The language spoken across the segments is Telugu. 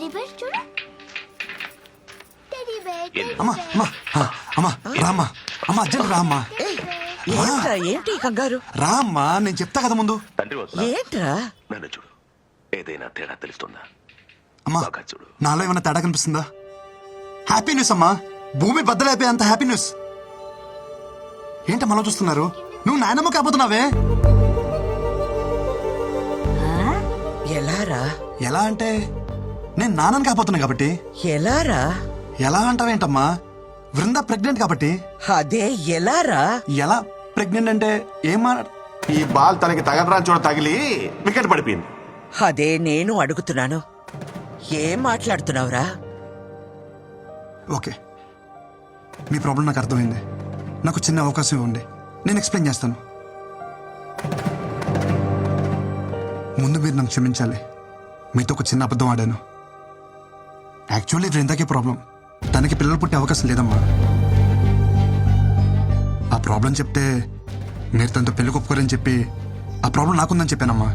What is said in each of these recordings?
టెడీ బేర్ చూడు టెడీ బేర్ అమ్మా అమ్మా ఆ, అమ్మా రామ్మా అమ్మా అర్జెంట్ రామ్మా ఏంట్రా ఏంటి ఈ కంగారు? రామ్మా నేను చెప్తా కదా ముందు. తండ్రి వస్తున్నా. ఏంట్రా? నన్ను చూడు. ఏదైనా తేడా తెలుస్తుందా? అమ్మా బాగా చూడు. నాలో ఏమైనా తేడా కనిపిస్తుందా? హ్యాపీ న్యూస్ అమ్మా. భూమి బద్దలైపోయే అంత హ్యాపీ న్యూస్ ఏంటమ్మా అలా చూస్తున్నారు? నువ్వు నాయనమ్మ కాబోతున్నావే. ఎలారా ఎలా అంటే? నేను నాన్నని కాబోతున్నా కాబట్టి. ఎలారా? ఎలా అంటావేంటమ్మా? వృంద ప్రెగ్నెంట్ కాబట్టి. అదే ఎలారా? ఎలా ప్రెగ్నెంట్ అంటే ఏం ఈ బాల్ తనకి తగలరా చూడ తగిలి వికెట్ పడిపోయింది. అదే నేను అడుగుతున్నాను. ఏం మాట్లాడుతున్నావురా? ఓకే. మీ ప్రాబ్లం నాకు అర్థమైంది. నాకు చిన్న అవకాశం ఇవ్వండి. నేను ఎక్స్ప్లెయిన్ చేస్తాను. ముందు మీరు నన్ను క్షమించాలి. మీతో ఒక చిన్న అబద్ధం ఆడాను. యాక్చువల్లీ వృందాకే ప్రాబ్లం తనకి పిల్లలు పుట్టే అవకాశం లేదమ్మా. ఆ ప్రాబ్లం చెప్తే మీరు తనతో పెళ్ళి ఒప్పుకోరని చెప్పి ఆ ప్రాబ్లం నాకుందని చెప్పానమ్మా.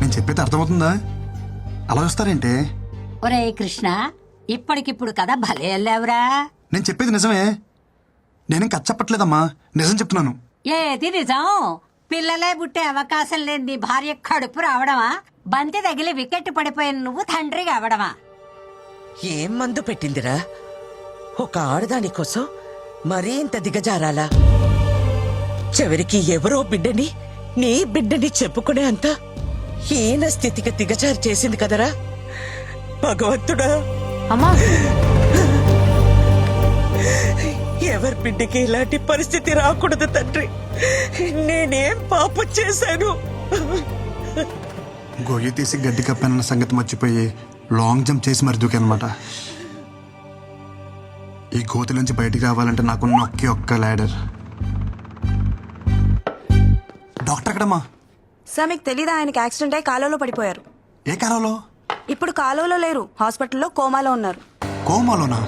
నేను చెప్పేది అర్థమవుతుందా? అలా వస్తారేంటే ఒరే కృష్ణ ఇప్పటికిప్పుడు కదా భలే వెళ్ళావురా. నేను చెప్పేది నిజమే? నేనేం కచ్చప్పట్లేదమ్మా నిజం చెప్తున్నాను. ఏది నిజం? పిల్లలే పుట్టే అవకాశం లేని భార్య కడుపు రావడమా? బంతి తగిలి వికెట్ పడిపోయిన నువ్వు తండ్రి కావడమా ఏం మందు పెట్టిందిరా? ఒక ఆడదాని కోసం మరీ ఇంత దిగజారాలా? చివరికి ఎవరో బిడ్డని నీ బిడ్డని చెప్పుకునే అంత హీన స్థితికి దిగజారు చేసింది కదరా? భగవంతుడా! అమ్మా! ఎవరి బిడ్డకి ఇలాంటి పరిస్థితి రాకూడదు తండ్రి. నేనేం పాపం చేశాను? గొయ్యి తీసి గడ్డి కప్పానన్న సంగతి మర్చిపోయి లాంగ్ జంప్ చేసి మరి దూకానమాట ఈ గోతి నుంచి బయటికి రావాలంటే నాకున్న ఒకే ఒక్క ల్యాడర్ డాక్టర్ ఎక్కడమ్మా? సార్ మీకు తెలీదా ఆయనకి యాక్సిడెంట్ అయి కాలువలో పడిపోయారు? ఏ కాలంలో ఇప్పుడు కాలువలో లేరు హాస్పిటల్లో కోమాలో ఉన్నారు. కోమాలోనా?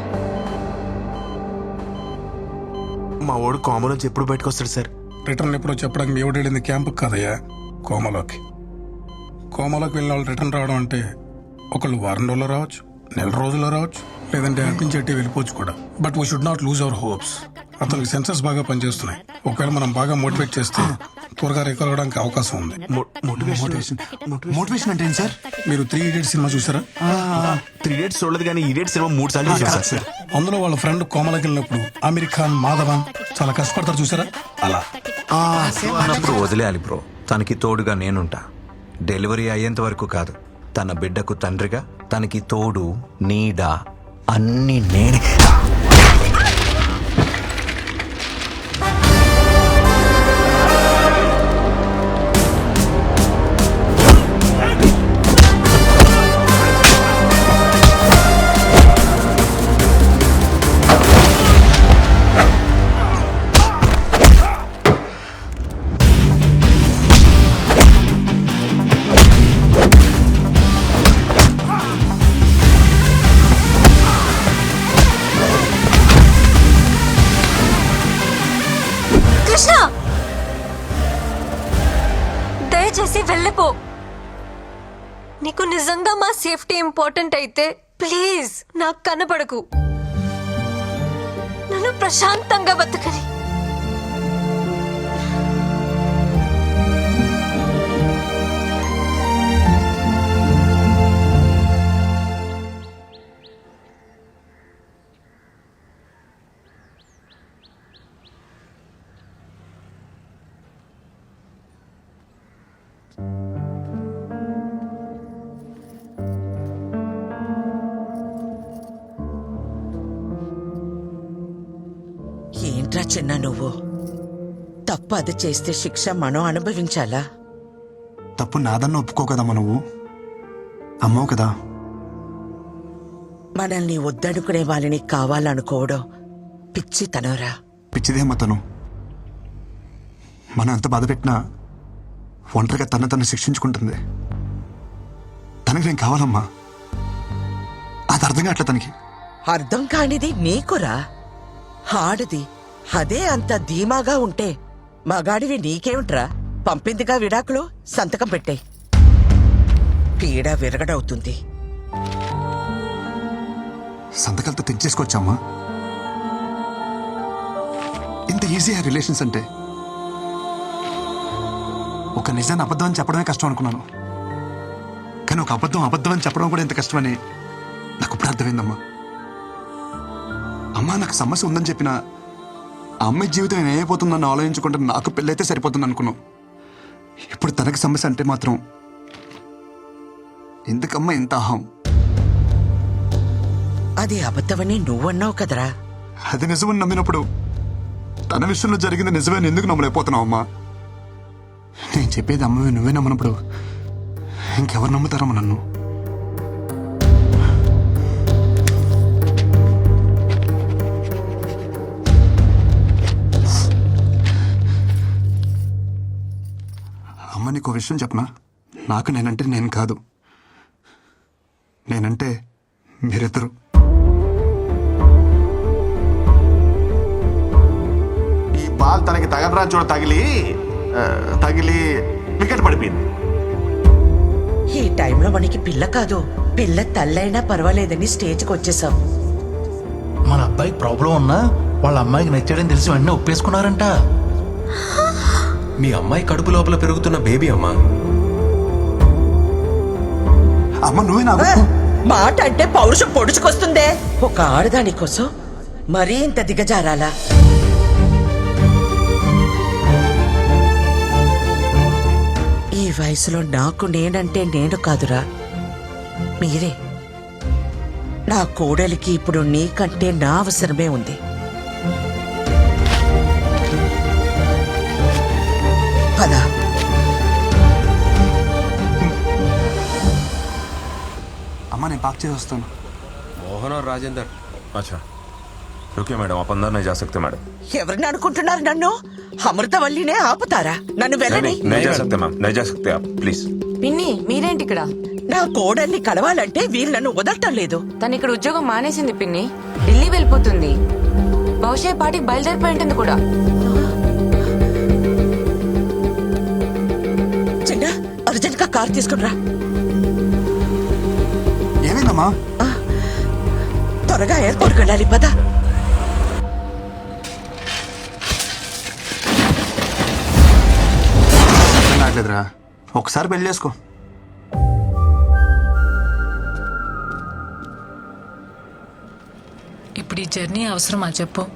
మా వాడు కామన్ నుంచి ఎప్పుడు బయటకు వస్తాడు సార్? రిటర్న్ ఎప్పుడో చెప్పడానికి మీ వెళ్ళింది క్యాంపు కదయ్యా? కోమలోకి. కోమలోకి వెళ్ళిన వాళ్ళు రిటర్న్ రావడం అంటే ఒకళ్ళు వారం రోజుల్లో రావచ్చు నెల రోజుల్లో రావచ్చు లేదంటే అటు నుంచి అట్టే వెళ్ళిపోవచ్చు కూడా. But we should not lose our hopes అతనికి సెన్సెస్ బాగా పనిచేస్తున్నాయి. ఒకవేళ మనం బాగా మోటివేట్ చేస్తే త్వరగా రికవర్ అవడానికి అవకాశం ఉంది. మోటివేషన్ మోటివేషన్ అంటే ఏంటి సార్? మీరు త్రీ ఇడియట్ సినిమా చూసారా? త్రీ డేట్స్ చూడలేదు కానీ డేట్ సినిమా మూడు సార్లు చూసాను సార్. అందులో వాళ్ళ ఫ్రెండ్ కోమలకి వెళ్ళినప్పుడు అమీర్ ఖాన్ మాధవన్ చాలా కష్టపడతారు చూసారా? అలా. అన్నప్పుడు వదిలేయాలి బ్రో తనకి తోడుగా నేనుంటా. డెలివరీ అయ్యేంత వరకు కాదు. తన బిడ్డకు తండ్రిగా తనకి తోడు నీడ అన్ని నేనే. నీకు నిజంగా మా సేఫ్టీ ఇంపార్టెంట్ అయితే ప్లీజ్ నాకు కనపడకు నన్ను ప్రశాంతంగా బతకని. ఏంట్రా చిన్న నువ్వు. తప్పు అది చేస్తే శిక్ష మనం అనుభవించాలా? తప్పు నాదన్న ఒప్పుకో కదమ్మా నువ్వు. అమ్మవు కదా. మనల్ని వద్దనుకునే వాళ్ళని కావాలనుకోవడం పిచ్చితనరా పిచ్చిదేమ్మా తను. మనం ఎంత బాధ పెట్టినా ఒంటరిగా తన తను శిక్షించుకుంటుంది. తనకి నేను కావాలమ్మా. అది అర్థం కావట్లే తనకి. అర్థం కానిది నీకురా. ఆడది అదే అంత ధీమాగా ఉంటే మగాడివి నీకేమిట్రా? పంపిందిగా విడాకులు సంతకం పెట్టే. పీడ విరగడవుతుంది. సంతకాలతో తెచ్చేసుకోవచ్చమ్మా ఇంత ఈజీ ఆ రిలేషన్స్ అంటే. ఒక నిజాన్ని అబద్ధం అని చెప్పడమే కష్టం అనుకున్నాను. కానీ ఒక అబద్ధం అబద్ధం అని చెప్పడం కూడా ఎంత కష్టమని నాకు ఇప్పుడు అర్థమైందమ్మా. అమ్మా నాకు సమస్య ఉందని చెప్పిన ఆ అమ్మాయి జీవితం ఏమైపోతుందని ఆలోచించుకుంటే నాకు పెళ్ళైతే సరిపోతుంది అనుకున్నాం ఇప్పుడు తనకి సమస్య అంటే మాత్రం ఎందుకమ్మా ఇంత అహం? అది అబద్ధమని నువ్వన్నావు కదరా. అది నిజమని నమ్మినప్పుడు తన విషయంలో జరిగింది నిజమని ఎందుకు నమ్మలేకపోతున్నావు అమ్మా? నేను చెప్పేది అమ్మవి నువ్వే నమ్మనప్పుడు ఇంకెవరు నమ్ముతారమ్మ నన్ను? నీకు విషయం చెప్పనా? నాకు నేనంటే నేను కాదు. నేనంటే మీరిద్దరు. ఈ బాల్ తనకి తగలరాని చోట తగిలి ఆ, తగిలి వికెట్ పడిపోయింది. ఈ టైంలో మనకి పిల్ల కాదు. పిల్ల తల్లైనా పర్వాలేదని స్టేజ్కి వచ్చేసాం. మన అబ్బాయికి ప్రాబ్లం ఉన్నా వాళ్ళ అమ్మాయికి నచ్చాడని తెలిసి వెంటనే ఒప్పేసుకున్నారంట. మీ అమ్మాయి కడుపు లోపల పెరుగుతున్న బేబీ అమ్మా. అమ్మ నువ్వే నాకు. మాట అంటే పౌరుషం పొడుచుకొస్తుందే. ఒక ఆడదాని కోసం మరీ ఇంత దిగజారాలా? ఈ వయసులో నాకు నేనంటే నేను కాదురా. మీరే. నా కోడలికి ఇప్పుడు నీకంటే నా అవసరమే ఉంది. నేను పార్క్ చేసి వస్తాను. మోహన్ రాజేందర్? అచ్చా. ఓకే మేడం అపందర్ నేను జాసక్తే మేడం. ఎవరిని అనుకుంటున్నారు నన్ను? అమృతవల్లినే ఆపుతారా? నన్ను వెళ్ళని? నేను జాసక్తే మ్యామ్ నేను జాసక్తే ఆప్ ప్లీజ్. పిన్ని మీరేంటి ఇక్కడ? నా కోడల్ని కలవాలంటే వీళ్ళు నన్ను వదలటం లేదు. తను ఇక్కడ ఉద్యోగం మానేసింది పిన్ని. ఢిల్లీ వెళ్ళిపోతుంది. బహుశా పాటికి బయలుదేరిపోయి ఉంటుంది కూడా. చిన్న అర్జెంట్గా కార్ తీసుకుంటారా ఏమైందమ్మా త్వరగా ఎయిర్పోర్ట్ వెళ్ళాలి పద. రాట్లేదురా ఒకసారి పెళ్ళి చేసుకో. ఇప్పుడు ఈ జర్నీ అవసరమా చెప్పు?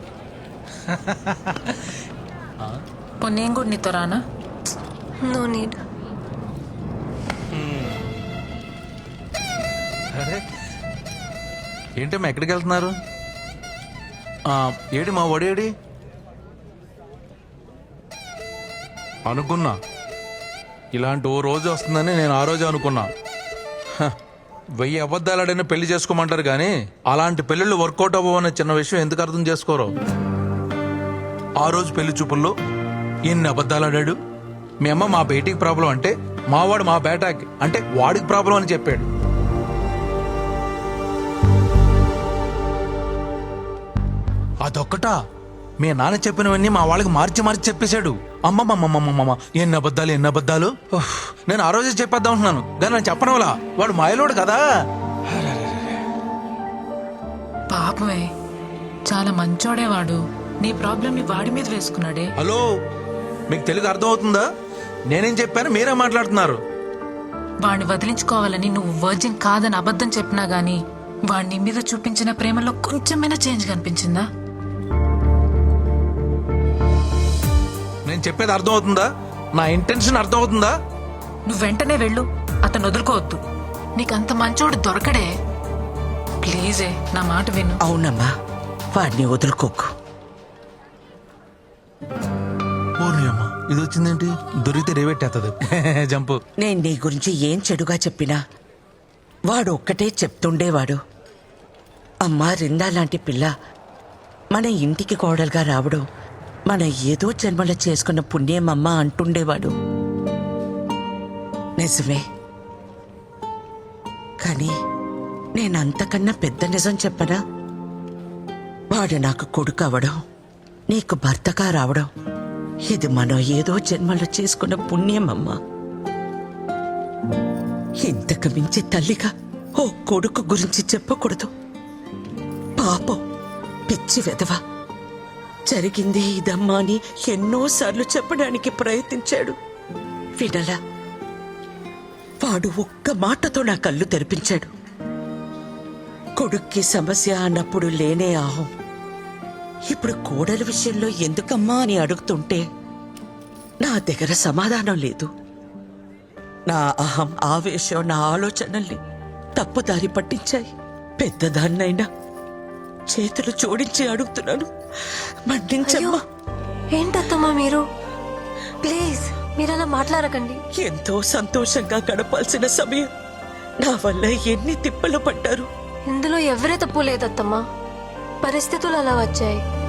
నేను కూడా నీతో రానా? నో నీడ్ ఏంటమ్మా ఎక్కడికి వెళ్తున్నారు? ఏడి మా ఒడేడి అనుకున్నా. ఇలాంటి ఓ రోజు వస్తుందని నేను ఆ రోజు అనుకున్నా. హ, వెయ్యి అబద్ధాలాడైనా పెళ్ళి చేసుకోమంటారు కానీ అలాంటి పెళ్ళిళ్ళు వర్కౌట్ అవ్వవనే చిన్న విషయం ఎందుకు అర్థం చేసుకోరు? ఆ రోజు పెళ్ళి చూపుల్లో ఎన్ని అబద్ధాలాడాడు. మీ అమ్మ మా బేటీకి ప్రాబ్లం అంటే మావాడు మా బేటాకి అంటే వాడికి ప్రాబ్లం అని చెప్పాడు. అదొక్కటా. మీ నాన్న చెప్పినవన్నీ మా వాళ్ళకి మార్చి మార్చి చెప్పేశాడు. అమ్మమ్మమ్మమ్మమ్మమ్మ ఎన్ని అబద్ధాలు ఎన్ని అబద్ధాలు? నేను ఆ రోజే చెప్పేద్దాం అంటున్నాను కానీ నేను చెప్పనవలా. వాడు మాయలోడు కదా. పాపమే చాలా మంచోడే వాడు నీ ప్రాబ్లం ని వాడి మీద వేసుకున్నాడే. హలో మీకు తెలుగు అర్థమవుతుందా? నేనేం చెప్పాను మీరే మాట్లాడుతున్నారు. వాడిని వదిలించుకోవాలని నువ్వు వర్జిన్ కాదని అబద్ధం చెప్పినా గానీ వాడి నీ మీద చూపించిన ప్రేమలో కొంచెమైనా చేంజ్ కనిపించిందా? నేను చెప్పేది అర్థమవుతుందా? నా ఇంటెన్షన్ అర్థమవుతుందా? నువ్వు వెంటనే వెళ్ళు. అతను వదులుకోవద్దు. నీకంత మంచోడు దొరకడే. ప్లీజే నా మాట విను. అవునమ్మా వాడిని వదులుకోకు. అమ్మ ఇది వచ్చిందేంటి దొరికితే రేవెట్టేస్తుంది జంపు. నేను నీ గురించి ఏం చెడుగా చెప్పినా వాడు ఒక్కటే చెప్తుండేవాడు. అమ్మా రిందా లాంటి పిల్ల మన ఇంటికి కోడలుగా రావడం మన ఏదో జన్మలో చేసుకున్న పుణ్యమమ్మ అంటుండేవాడు. నిజమే. కానీ నేనంతకన్నా పెద్ద నిజం చెప్పనా? వాడు నాకు కొడుకు అవడం నీకు భర్తగా రావడం ఇది మనం ఏదో జన్మలో చేసుకున్న పుణ్యమమ్మా. ఇంతకు మించి తల్లిగా ఓ కొడుకు గురించి చెప్పకూడదు. పాపం పిచ్చి వెదవా జరిగింది ఇదమ్మా అని ఎన్నోసార్లు చెప్పడానికి ప్రయత్నించాడు. వినలా వాడు ఒక్క మాటతో నా కళ్ళు తెరిపించాడు. కొడుక్కి సమస్య అన్నప్పుడు లేనే ఆహం. ఇప్పుడు కోడల విషయంలో ఎందుకమ్మా అని అడుగుతుంటే నా దగ్గర సమాధానం లేదు. నా అహం ఆవేశం నా ఆలోచనల్ని తప్పుదారి పట్టించాయి. పెద్దదాన్నైనా చేతులు జోడించి అడుగుతున్నాను. మన్నించమ్మా ఏంటత్తమ్మా మీరు? ప్లీజ్ మీరు అలా మాట్లాడకండి. ఎంతో సంతోషంగా గడపాల్సిన సమయం. నా వల్ల ఎన్ని తిప్పలు పడ్డారు. ఇందులో ఎవరే తప్పు లేదత్తమ్మా. పరిస్థితులు అలా వచ్చాయి.